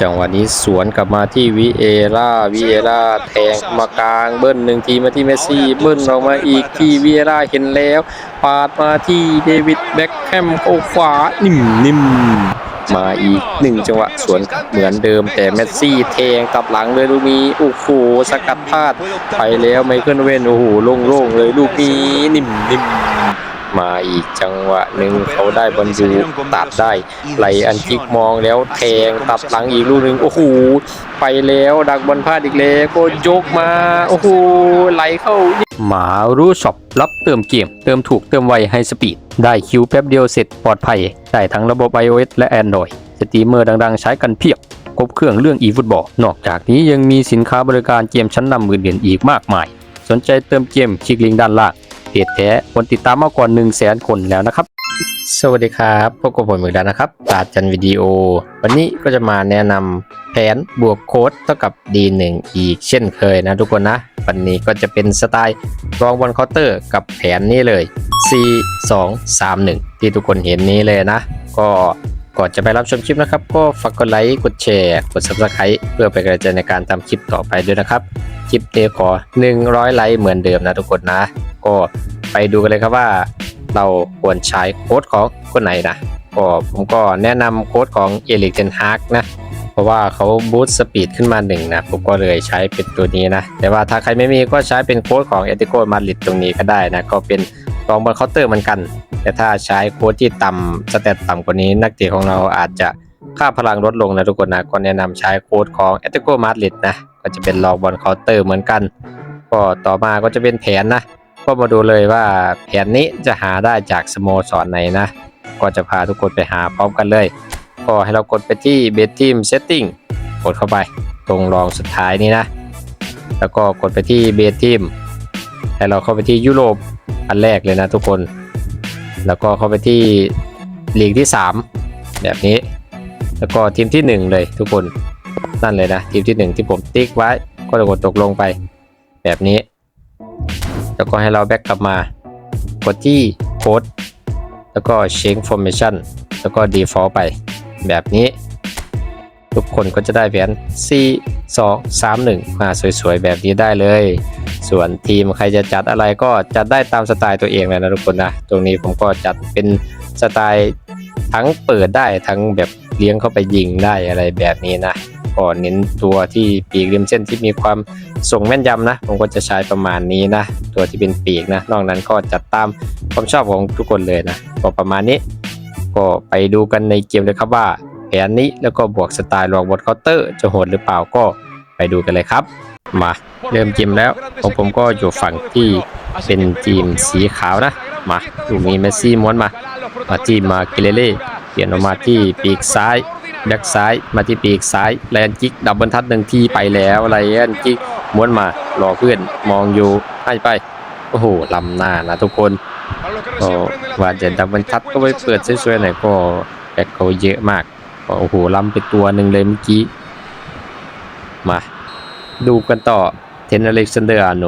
จังหวะนี้สวนกลับมาที่วิเอล่าวิเอล่าแทงมากลางเบิ้ลหนึ่งทีมาที่เมสซี่เบิ้ลออกมาอีกที่วิเอล่าเห็นแล้วปาดมาที่เดวิดแบ็คแฮมเข้าขวานิ่มนิ่มมาอีกหนึ่งจังหวะสวนเหมือนเดิมแต่เมสซี่แทงกลับหลังเลยลูกนี้โอ้โหสกัดพลาดไปแล้วไมเคิลเวนโอ้โหโล่งๆเลยลูกนี้นิ่มนิ่ม มาอีกจังหวะหนึ่งเขาได้บอลอยู่ตัดได้ไหลอันจิกมองแล้วแทงตัดหลังอีกลูกหนึ่งโอ้โหไปแล้วดักบอลพลาดอีกแล้วก็ยกมาโอ้โหไหลเข้าหมารู้ช็อปรับเติมเกม เติมถูกเติมไวให้สปีด ได้คิวแป๊บเดียวเสร็จปลอดภัยได้ทั้งระบบ iOS และ Android สตรีมเมอร์ดังๆ ใช้กันเพียบครบเครื่องเรื่อง eFootball นอกจากนี้ยังมีสินค้าบริการเกมชั้นนำอื่นๆอีกมากมาย สนใจเติมเกมคลิกลิงก์ด้านล่าง เพจแท้คนติดตามมากกว่า1 0 0 0 0แสนคนแล้วนะครับ สวัสดีครับพบกับผมอีกแล้วนะครับตาจันวิดีโอ วันนี้ก็จะมาแนะนำแผนบวกโค้ดเท่ากับ D1 อีกเช่นเคยนะทุกคนนะ วันนี้ก็จะเป็นสไตล์รองบนเคาน์เตอร์กับแผนนี้เลย C 2 3 1 ที่ทุกคนเห็นนี้เลยนะ ก็ ก่อนจะไปรับชมคลิปนะครับ ก็ฝากกดไลค์กดแชร์กด Subscribe เพื่อเป็นกำลังใจในการทำคลิปต่อไปด้วยนะครับคลิปนี้ขอ 100 ไลค์เหมือนเดิมนะทุกคนนะ ก็ไปดูกันเลยครับว่า เราควรใช้โค้ดของคนไหนนะก็ผมก็แนะนำโค้ดของเอลิกเทนฮากนะเพราะว่าเขาบูสต์สปีดขึ้นมาหนึ่งนะผมก็เลยใช้เป็นตัวนี้นะ แต่ว่าถ้าใครไม่มีก็ใช้เป็นโค้ดของเอติโกมาริดตรงนี้ก็ได้นะ ก็เป็น รองบนเคาน์เตอร์เหมือนกัน แต่ถ้าใช้โค้ดที่ต่ำสเตตต่ำกว่านี้นักเตะของเราอาจจะค่าพลังลดลงนะทุกคนนะก็แนะนำใช้โค้ดของเอติโกมาริดนะก็จะเป็นรองบนเคาน์เตอร์เหมือนกัน ก็ต่อมาก็จะเป็นแผนนะ ก็มาดูเลยว่าแผนนี้จะหาได้จากสโมสรไหนนะ ก็จะพาทุกคนไปหาพร้อมกันเลย ก็ให้เรากดไปที่ b e t Team Setting กดเข้าไปตรงรองสุดท้ายนี้นะ แล้วก็กดไปที่ b e t Team ให้เราเข้าไปที่ยุโรป อันแรกเลยนะทุกคน แล้วก็เข้าไปที่ลีกที่ 3 แบบนี้ แล้วก็ทีมที่ 1 เลยทุกคนนั่นเลยนะทีมที่ 1 ที่ผมติ๊กไว้ก็จะกดตกลงไป แบบนี้ แล้วก็ให้เราแบ็กกลับมา กดที่โค้ดแล้วก็ change formation แล้วก็ default ไปแบบนี้ ทุกคนก็จะได้แผน C 2 3 1มาสวยๆ แบบนี้ได้เลย ส่วนทีมใครจะจัดอะไรก็จัดได้ตามสไตล์ตัวเองเลยนะทุกคนนะ ตรงนี้ผมก็จัดเป็นสไตล์ทั้งเปิดได้ทั้งแบบเลี้ยงเข้าไปยิงได้อะไรแบบนี้นะก็เน้นตัวที่ปีกริมเส้นที่มีความส่งแม่นยำนะ ผมก็จะใช้ประมาณนี้นะ ตัวที่เป็นปีกนะ นอกนั้นก็จัดตามความชอบของทุกคนเลยนะก็ประมาณนี้ ก็ไปดูกันในเกมเลยครับว่า แผนนี้แล้วก็บวกสไตล์รองบนเคาน์เตอร์จะโหดหรือเปล่าก็ไปดูกันเลยครับ มาเริ่มเกมแล้วของผมก็อยู่ฝั่งที่เป็นทีมสีขาวนะ มาดูมีเมสซี่ม้วนมา มาที่มาเกเลเล่เปลี่ยนออกมาที่ปีกซ้ายแบ็กซ้ายมาที่ปีกซ้ายแลนจิกดับเบิลทัชหนึ่งทีไปแล้วไลแอนจิกม้วนมารอเพื่อนมองอยู่ให้ไปโอ้โหลำหน้านะทุกคนก็ว่าจะดับเบิลทัชก็ไปเปิดสวยๆหน่อยก็แบ็กเขาเยอะมาก โอ้โหล้ำไปตัวหนึ่งเลยเมื่อกี้ มา ดูกันต่อเทนอเล็กซานเดอร์อาโน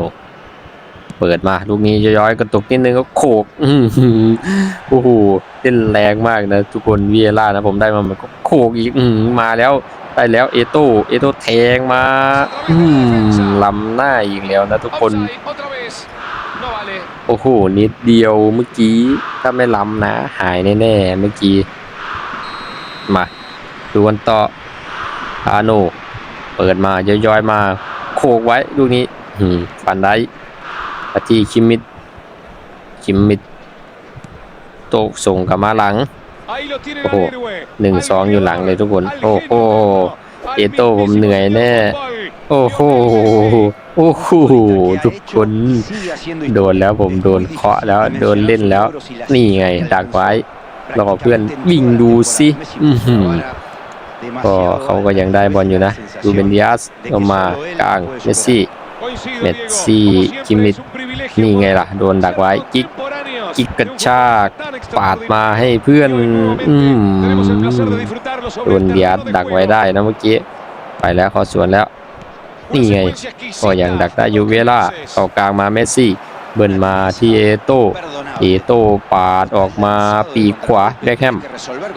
เปิดมาลูกนี้ย้อยๆกระตุกนิดนึงก็โขกโอ้โหเล่นแรงมากนะ ทุกคนวีเอล่านะผมได้มามันก็โขกอีกมาแล้วได้แล้วเอโต้เอโต้แทงมาอืมล้ำหน้าอีกแล้วนะทุกคน โอ้โห นิดเดียวเมื่อกี้ ถ้าไม่ล้ำนะ หายแน่ๆเมื่อกี้ มา ดูกันต่ออาโน เปิดมาย้อยๆมาโขกไว้ลูกนี้ฟันได้ปฏิคิมมิดคิมมิดโตส่งกลับมาหลัง โอ้โหหนึ่งสองอยู่หลังเลยทุกคน โอ้โหเอโต้ผมเหนื่อยแน่โอ้โหโอ้โหทุกคน โดนแล้วผมโดนเคาะแล้วโดนเล่นแล้ว นี่ไงดักไว้รอเพื่อนวิ่งดูสิอื ก็เขาก็ยังได้บอลอยู่นะดูเบนดิอาสลงมากลางเมสซี่เมสซี่คิมมิดนี่ไงล่ะ โดนดักไว้กิ๊กกิ๊กกระชากปาดมาให้เพื่อนอืมโดนเดียสดักไว้ได้นะเมื่อกี้ ไปแล้วเขาสวนแล้ว นี่ไง ก็ยังดักได้อยู่เวลาเข้ากลางมาเมสซี่ เบิร์นมาที่เอโต้ เอโต้ปาดออกมาปีกขวาแบคแฮม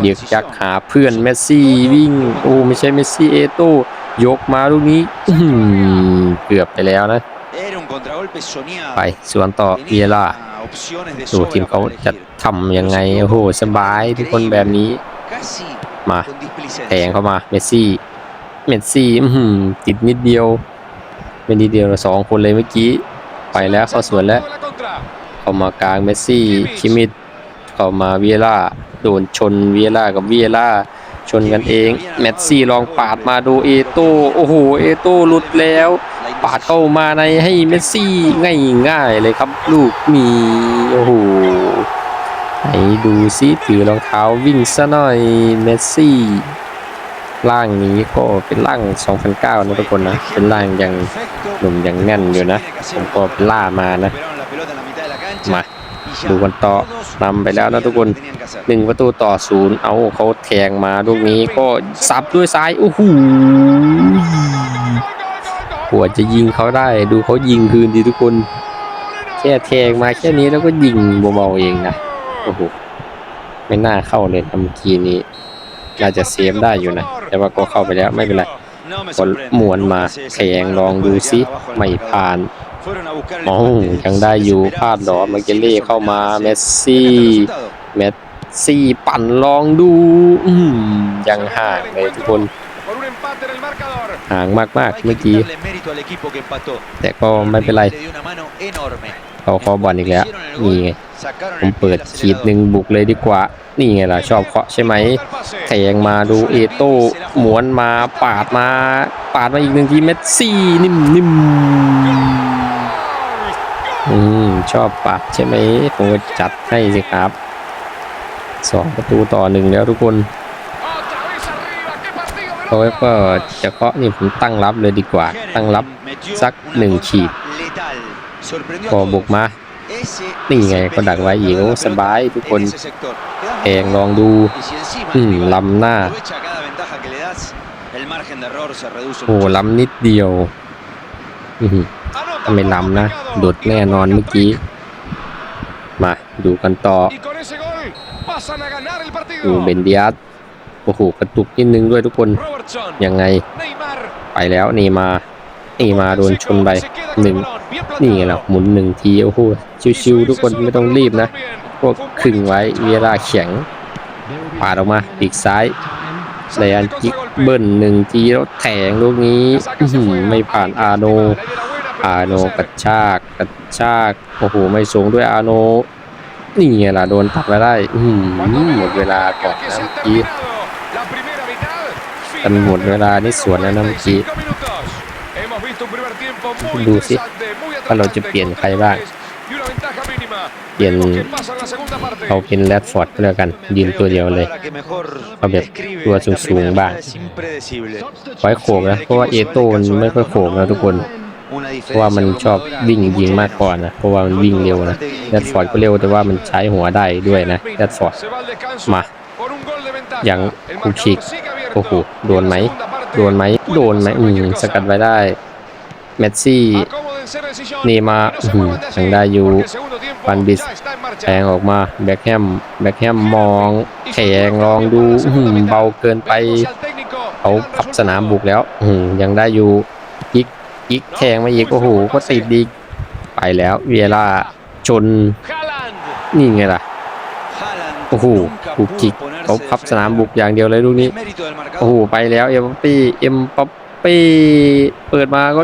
เยือกยักหาเพื่อนเมสซี่วิ่งโอ้ไม่ใช่เมสซี่เอโต้ยกมาลูกนี้เกือบไปแล้วนะ ไปสวนต่อเวียร่าดูทีมเขาจะทำยังไง โอ้โห สบายทุกคนแบบนี้ มาแทงเข้ามาเมสซี่เมสซี่ติดนิดเดียวไม่นิดเดียวสองคนเลยเมื่อกี้ ไปแล้วเข้าสวนแล้ว เข้ามากลางเมสซี่คิมิดเข้ามาเวียร่าโดนชนเวียร่ากับเวียร่าชนกันเองเมสซี่ลองปาดมาดูเอโต้โอ้โหเอโต้หลุดแล้ว ปาดเข้ามาในให้เมสซี่ง่ายง่ายๆเลยครับ ลูกมีโอ้โหไหนดูซิถือรองเท้าวิ่งซะหน่อยเมสซี่ร่างนี้ก็เป็นร่าง 2009 นะทุกคนนะ เป็นร่างยังหนุ่มยังแน่นอยู่นะ ผมก็ไปล่ามานะ มา ดูกันต่อนำไปแล้วนะทุกคนหนึ่งประตูต่อศูนย์เอาเขาแทงมาลูกนี้ก็ซับด้วยซ้ายโอ้โหปวดจะยิงเขาได้ ดูเขายิงคืนดีทุกคนแค่แทงมาแค่นี้แล้วก็ยิงเบาๆเองนะโอ้โหไม่น่าเข้าเลยทำเมื่อกี้นี้น่าจะเซฟได้อยู่นะ แต่ว่าก็เข้าไปแล้วไม่เป็นไรก็หมวนมาแทงลองดูซิไม่ผ่าน โอ้ยังได้อยู่พลาดหรอมาเกเล่เข้ามาเมสซี่เมสซี่ปั่นลองดูอืยังห่างเลยทุกคนห่างมากๆเมื่อกี้ แต่ก็ไม่เป็นไรเขาขอบอลอีกแล้วนี่ไงผมเปิดขีดหนึ่งบุกเลยดีกว่า นี่ไงล่ะชอบเคาะใช่ไหมแทงมาดูเอโต้หมวนมาปาดมา ปาดมาอีกหนึ่งทีเมสซี่นิ่มนิ่ม อืม ชอบปาดใช่ไหมผมก็จัดให้สิครับสองประตูต่อหนึ่งแล้วทุกคนเขาก็จะเคาะนี่ผมตั้งรับเลยดีกว่า ตั้งรับสักหนึ่งขีดพอบุกมา นี่ไงก็ดักไว้อีกโอ้สบายทุกคนแทงลองดู อืมล้ำหน้า โอ้ล้ำนิดเดียวอือหือ ถ้าไม่ล้ำนะโดดแน่นอนเมื่อกี้ มาดูกันต่อดูเบนเดียสโอ้โหกระตุกนิดนึงด้วยทุกคน ยังไง ไปแล้วนี่มานี่มาโดนชนไปหนึ่งนี่ไงล่ะหมุนหนึ่งทีโอ้โหชิวๆทุกคนไม่ต้องรีบนะพวกครึ่งไว้เวลาแข็งปาดออกมาปีกซ้ายไดอันกิกเบิ้ลหนึ่งทีแล้วแทงลูกนี้อื้อหือไม่ผ่านอาโน อาโนกระชากกระชากโอ้โหไม่สูงด้วยอาโน นี่ไงล่ะโดนตัดมาได้อื้อหือหมดเวลาก่อนนะเมื่อกี้แต่หมดเวลานี่สวนแล้วนะเมื่อกี้ดูสิว่าเราจะเปลี่ยนใครบ้างเปลี่ยนเขาเป็นแรดฟอร์ดก็แล้วกัน ยืนตัวเดียวเลยเอาแบบตัวสูงๆบ้างไว้โขกนะ เพราะว่าเอโต้มันไม่ค่อยโขกนะทุกคน เพราะว่ามันชอบวิ่งยิงมากกว่านะ เพราะว่ามันวิ่งเร็วนะแรดฟอร์ดก็เร็วแต่ว่ามันใช้หัวได้ด้วยนะแรดฟอร์ดมาอย่างคุกคิกโอ้โหโดนไหมโดนไหมโดนไหมอืมสกัดไว้ได้เมสซี่นี่มาอื้อหือยังได้อยู่ฟันบิสแทงออกมาแบ็คแฮมแบ็คแฮมมองแทงลองดูอื้อหือเบาเกินไปเขาพับสนามบุกแล้วอืมยังได้อยู่ ยิกยิกแทงมาอีกโอ้โหก็ติดดีกไปแล้วเวียร่าชนนี่ไงล่ะโอ้โหถูกจิกเขาพับสนามบุกอย่างเดียวเลยลูกนี้โอ้โหไปแล้วเอ็มปัปปี้เอ็มปัปปี้เปิดมาก็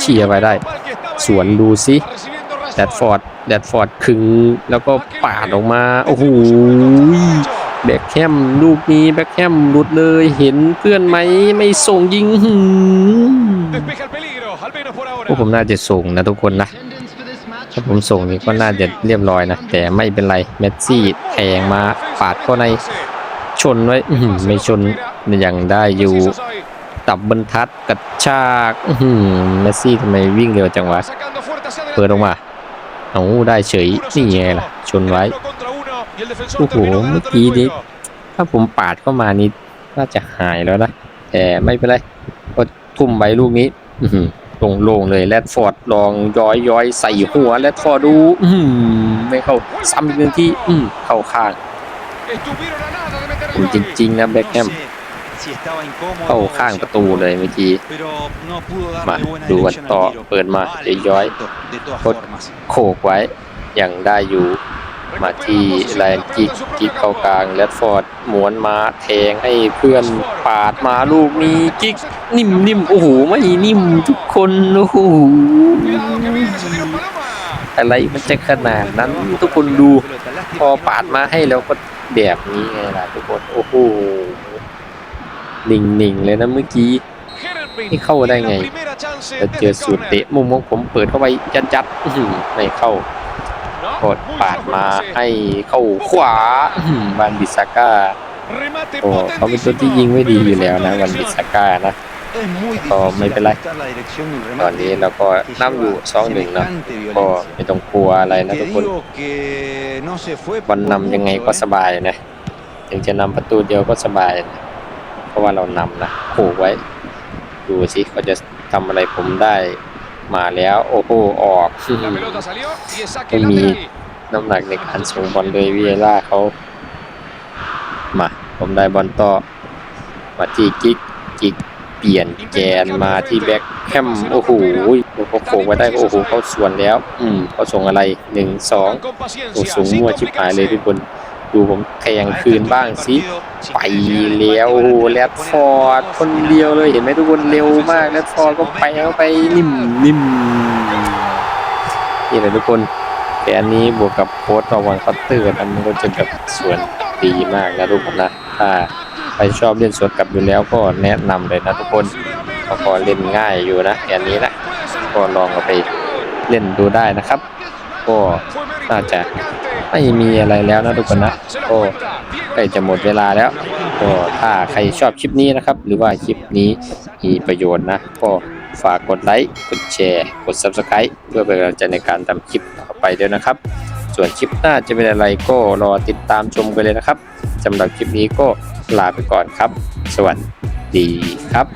เฉียร์ไปได้ สวนดูสิแดดฟอร์ดแดดฟอร์ดขึงแล้วก็ปาดออกมาโอ้โหแบ็คแฮมลูกนี้แบ็คแฮมหลุดเลยเห็นเพื่อนไหมไม่ส่งยิงหืม พวกผมน่าจะส่งนะทุกคนนะ ถ้าผมส่งนี่ก็น่าจะเรียบร้อยนะ แต่ไม่เป็นไรเมสซี่แทงมาปาดเข้าในชนไว้ไม่ชนยังได้อยู่ ตับบรรทัดกระชากเมสซี่ทำไมวิ่งเร็วจังวะเปิดออกมาเอาได้เฉยนี่ไงล่ะ ชนไว้โอ้โหเมื่อกี้นี้ถ้าผมปาดเข้ามานี่น่าจะหายแล้วนะแต่ไม่เป็นไรก็ทุ่มไปลูกนี้ อื้อหือโล่งๆเลยแรดฟอร์ดลองย้อยย้อยๆใส่หัวแรดฟอร์ดดู อื้อหือไม่เข้าซ้ำอีกหนึ่งที่ อืมเข้าข้าง Estuvieron a nada de meter ผม el จ gol. ริงๆนะแบ็คแฮมเข้าข้างประตูเลยเมื่อกี้มาดูกันต่อเปิดมาเดี๋ยวย้อยกดโขกไว้อย่างได้อยู่ มาที่แลนกิกกิกเข้ากลางแรดฟอร์ดหมวนมาแทงให้เพื่อนปาดมาลูกนี้กิกนิ่มนิ่มโอ้โหไม่นิ่มทุกคนโอ้โหอะไรมันจะขนาดนั้นทุกคนดู พอปาดมาให้แล้วก็แบบนี้ไงล่ะทุกคนโอ้โหนิ่งๆเลยนะเมื่อกี้ Gerard นี่เข้าได้ไงแต่เจอสูตรเตะมุมของผมเปิดเข้าไปยัดยัดๆอือไม่เข้า กด muy ปาด flojo มา el pase. ให้เข้าขวาอื้อหือบานบิสาก้า Remate โอ้เขาเป็นตัวที่ยิงไม่ดีอยู่แล้วนะวันบิสาก้านะก็ไม่เป็นไร ตอนนี้เราก็นำอยู่สองหนึ่งนะก็ไม่ต้องกลัวอะไรนะทุกคนบอลนำยังไงก็สบายนะถึงจะนำประตูเดียวก็สบายนะเพราะว่าเรานำนะผูกไว้ ดูสิเขาจะทำอะไรผมได้ มาแล้วโอ้โหออก La pelota salió y es saque Qué mi- lateral. น้ำหนักในการส่งบอลโดยวิเอล่าเขามาผมได้บอลต่อมาที่กิกกิกเปลี่ยนแกนมาที่แบ็คแฮมโอ้โหเขาโขกไว้ได้ก็โอ้โหเขาสวนแล้ว อืมเขาส่งอะไรหนึ่งสอง Con โอ้ paciencia, สูง sin มั่วชิบหายเลยทุก complicarse. คน ดูผมแทงคืนบ้างสิไปแล้วแรดฟอร์ดคนเดียวเลยเห็นไหมทุกคนเร็วมากแรดฟอร์ดก็ไปเข้าไปนิ่มนิ่มนี่แหละทุกคนแผนนี้บวกกับโค้ดระวังคัตเตอร์นะมันก็จะแบบสวนดีมากนะทุกคนนะถ้าใครชอบเล่นสวนกลับอยู่แล้วก็แนะนำเลยนะทุกคนเขาก็เล่นง่ายอยู่นะแผนนี้นะก็ลองเอาไปเล่นดูได้นะครับ ก็น่าจะ ไม่มีอะไรแล้วนะทุกคนนะก็ใกล้จะหมดเวลาแล้วก็ถ้าใครชอบคลิปนี้นะครับ หรือว่าคลิปนี้มีประโยชน์นะ ก็ฝากกดไลค์กดแชร์กด Subscribe เพื่อเป็นกำลังใจในการทำคลิปต่อไปด้วยนะครับ ส่วนคลิปหน้าจะเป็นอะไรก็รอติดตามชมกันเลยนะครับสำหรับคลิปนี้ก็ลาไปก่อนครับ สวัสดีครับ